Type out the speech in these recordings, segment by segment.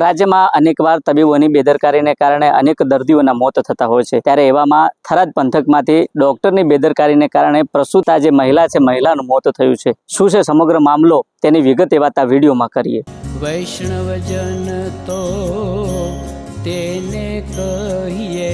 રાજ્યમાં અનેકવાર તબીબોની બેદરકારીને કારણે અનેક દર્દીઓના મોત થતા હોય છે. ત્યારે એવામાં થરાદ પંથકમાંથી ડોક્ટરની બેદરકારીને કારણે પ્રસૂતા જે મહિલા છે, મહિલાનું મોત થયું છે. શું છે સમગ્ર મામલો? તેની વિગતે વાત આ વિડીયોમાં કરીએ. વૈષ્ણવજન તો તેને કહીએ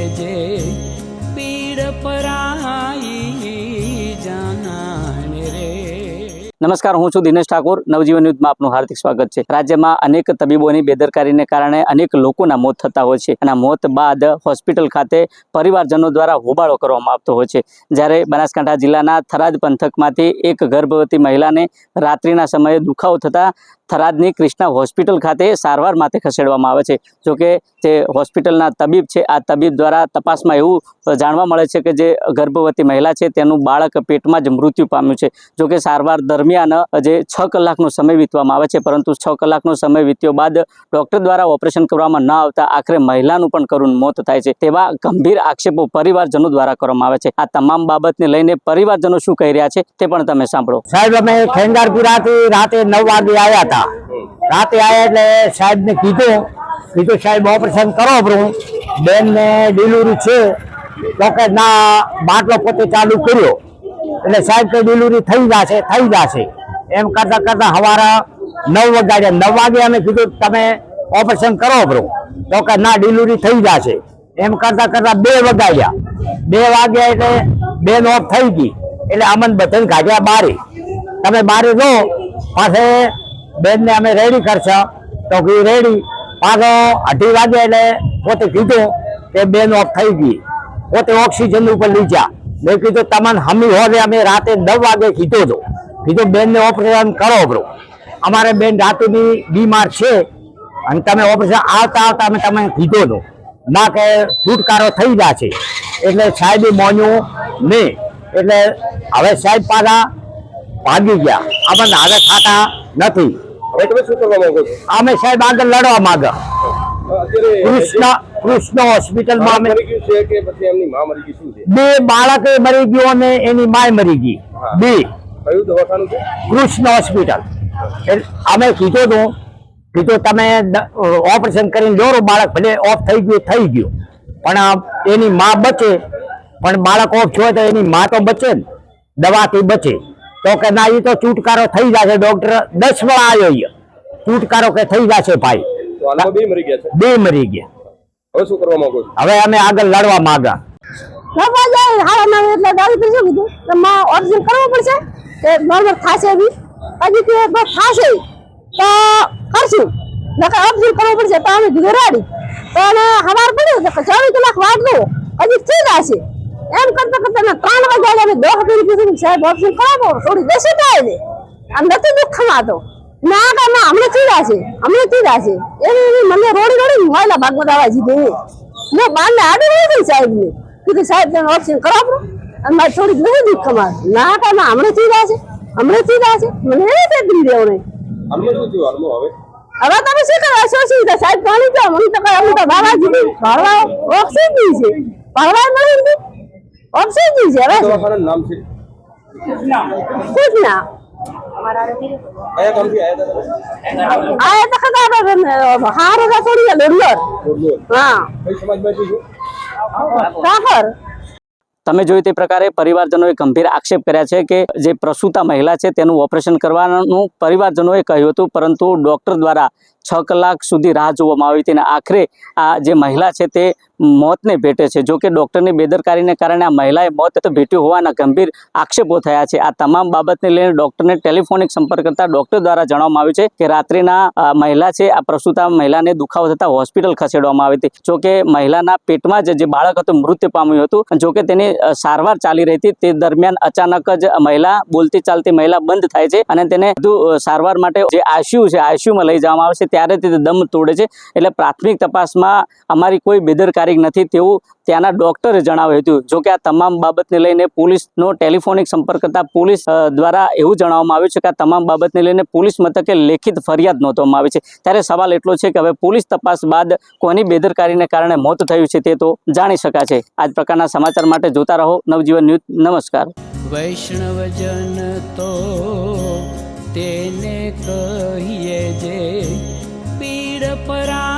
નમસ્કાર, હું છું દિનેશ ઠાકોર. નવજીવન ન્યૂઝમાં આપનું હાર્દિક સ્વાગત છે. રાજ્યમાં અનેક તબીબોની બેદરકારીને કારણે અનેક લોકોના મોત થતા હોય છે અને મોત બાદ હોસ્પિટલ ખાતે પરિવારજનો દ્વારા હોબાળો કરવામાં આવતો હોય છે. જ્યારે બનાસકાંઠા જિલ્લાના થરાદ પંથકમાંથી એક ગર્ભવતી મહિલાને રાત્રિના સમયે દુખાવો થતાં થરાદની કૃષ્ણા હોસ્પિટલ ખાતે સારવાર માટે ખસેડવામાં આવે છે. જોકે જે હોસ્પિટલના તબીબ છે, આ તબીબ દ્વારા તપાસમાં એવું જાણવા મળે છે કે જે ગર્ભવતી મહિલા છે, તેનું બાળક પેટમાં જ મૃત્યુ પામ્યું છે. જોકે સારવાર દરમિયાન જે છ કલાકનો સમય વીતવામાં આવે છે, પરંતુ છ કલાકનો સમય વીત્યો બાદ ડૉક્ટર દ્વારા ઓપરેશન કરવામાં ન આવતા આખરે મહિલાનું પણ કરુણ મોત થાય છે, તેવા ગંભીર આક્ષેપો પરિવારજનો દ્વારા કરવામાં આવે છે. આ તમામ બાબતને લઈને પરિવારજનો શું કહી રહ્યા છે તે પણ તમે સાંભળો. સાહેબ, અમે ખેંગારપુરાથી રાતે નવ વાગે આવ્યા હતા. રાતે આવ્યા એટલે સાહેબને કીધું કીધું, સાહેબ, ઓપરેશન કરો આપણું બેનને ડિલિવરી છે. કે ના, બાટલો પોતે ચાલુ કર્યો. એટલે સાહેબ કે ડિલિવરી થઈ જશે થઈ જશે. એમ કરતા કરતા હવારા નવ વાગ્યા, નવ વાગે અમે કીધું તમે ઓપરેશન કરો બ્રું તો કે ના ડિલિવરી થઈ જશે. એમ કરતા કરતા બે વગાડ્યા. બે વાગ્યા એટલે બે ઓફ થઈ ગઈ. એટલે અમન બધાને કાઢ્યા બારે. તમે બારે જો પાસે બેનને અમે રેડી કરશો. તો કે રેડી પાછો અઢી વાગે એટલે પોતે કીધું કે બેન ઓફ થઈ ગઈ. પોતે ઓક્સિજન ઉપર લીધા. મેં કીધું તમને હમી હોદે અમે રાતે નવ વાગે કીધો હતો કીધું બેનને ઓપરેશન કરો બ્રો અમારે બેન રાતુની બીમાર છે અને તમે ઓપરેશન આવતા આવતા અમે તમે કીધો હતો ના કે છુટકારો થઈ છે. એટલે સાહેબે મોન્યું નહીં. એટલે હવે સાહેબ પાછા ભાગી ગયા. આપણને હવે ખાતા નથી અમે સાહેબ આગળ લડવા માંગે. કૃષ્ણ કૃષ્ણ હોસ્પિટલમાં અમે બે બાળકે મરી ગયો અને એની માય મરી ગઈ. બે. કૃષ્ણ હોસ્પિટલ અમે કીધું હતું કીધું તમે ઓપરેશન કરીને દોરો બાળક ભલે ઓફ થઈ ગયું થઈ ગયું. પણ એની માં બચે. પણ બાળક ઓફ થયો તો એની માં તો બચે ને. દવાથી બચે. તો કે ના એ તો છુટકારો થઈ જશે. ડોક્ટર દસ વાર આવ્યો છુટકારો કે થઈ જશે ભાઈ. બે મરી ગયા છે. બે મરી ગયા. હવે શું કરવા માંગો હવે અમે આગળ લડવા માંગા. રમવા જાય હારા ના એટલે ગાડી કરી શું કીધું કે માં ઓરિજિન કરવું પડશે? કે નોર્મલ થશે બી? પછી કે બસ થશે. તો કરશું. નકર ઓરિજિન કરવું પડશે તો અમે કીધું રાડી. પણ હવાર પડ્યું તો ચોવીસ કલાક દો હજી થઈ જશે. એમ કરતા કરતા ત્રણ વાગ્યા દોહ કરી કીધું સાહેબ ઓરિજિન કરાવો થોડી બેસી થાય ને. આમ નથી દુઃખ ના કા ના અમને ચીડા છે અમને ચીડા છે એવી મને રોડી રોડી મોયલા ભાગવત આવા જીધી મેં બારને આડી રહી ગઈ સાહેબ ને કીધું સાહેબ તમે ઓપ્શન કરાવો અને મારે થોડીક નહીં દુઃખ ખમાર ના કા ના અમને ચીડા છે અમને ચીડા છે મને એ તે દી દેવો નહીં અમને શું થયું હવે? હવે તમે શું કરવા શું સુવિધા સાહેબ પાણી પીઓ. મને તો કઈ જી બાબા જીધી ભરવા દી છે. ભરવા નહીં ઓપ્શન દી છે હવે નામ છે? કુછ ના કયા ગામથી આવ્યા હતા તમે? આ તો ખબર હાર થોડી બોરદોર. હા. કઈ સમાજમાંથી છો કાકર તમે જોયું તે પ્રકારે પરિવારજનોએ ગંભીર આક્ષેપ કર્યા છે કે જે પ્રસૂતા મહિલા છે તેનું ઓપરેશન કરવાનું પરિવારજનોએ કહ્યું હતું, પરંતુ ડૉક્ટર દ્વારા છ કલાક સુધી રાહ જોવામાં આવી હતી અને આખરે આ જે મહિલા છે તે મોતને ભેટે છે. જોકે ડૉક્ટરની બેદરકારીને કારણે આ મહિલાએ મોત ભેટ્યું હોવાના ગંભીર આક્ષેપો થયા છે. આ તમામ બાબતને લઈને ડૉક્ટરને ટેલિફોનિક સંપર્ક કરતા ડૉક્ટર દ્વારા જણાવવામાં આવ્યું છે કે રાત્રિના મહિલા છે, આ પ્રસૂતા મહિલાને દુખાવો થતાં હોસ્પિટલ ખસેડવામાં આવી હતી. જોકે મહિલાના પેટમાં જ જે બાળક હતું, મૃત્યુ પામ્યું હતું. જો કે તેની સારવાર ચાલી રહી હતી. તે દરમિયાન અચાનક જ મહિલા, બોલતી ચાલતી મહિલા બંધ થાય છે અને તેને વધુ સારવાર માટે જે આઈસીયુ છે, આઈસીયુમાં લઈ જવામાં આવે છે. ત્યારે તે દમ તોડે છે. એટલે પ્રાથમિક તપાસમાં અમારી કોઈ બેદરકારી નથી. તેવું ત્યાંના ડોક્ટરે જણાવ્યું હતું. જો કે આ તમામ બાબતને લઈને પોલીસનો ટેલિફોનિક સંપર્ક કરતા પોલીસ દ્વારા એવું જણાવવામાં આવ્યું છે કે આ તમામ બાબતને લઈને પોલીસ મથકે લેખિત ફરિયાદ નોંધવામાં આવી છે. ત્યારે સવાલ એટલો છે કે હવે પોલીસ તપાસ બાદ કોની બેદરકારીને કારણે મોત થયું છે તે તો જાણી શકાશે. આ પ્રકારના સમાચાર માટે જોતા રહો. નવજીવન ન્યૂઝ, નમસ્કાર. વૈષ્ણવજન તો તેને કહીએ જે પીડ પરાઈ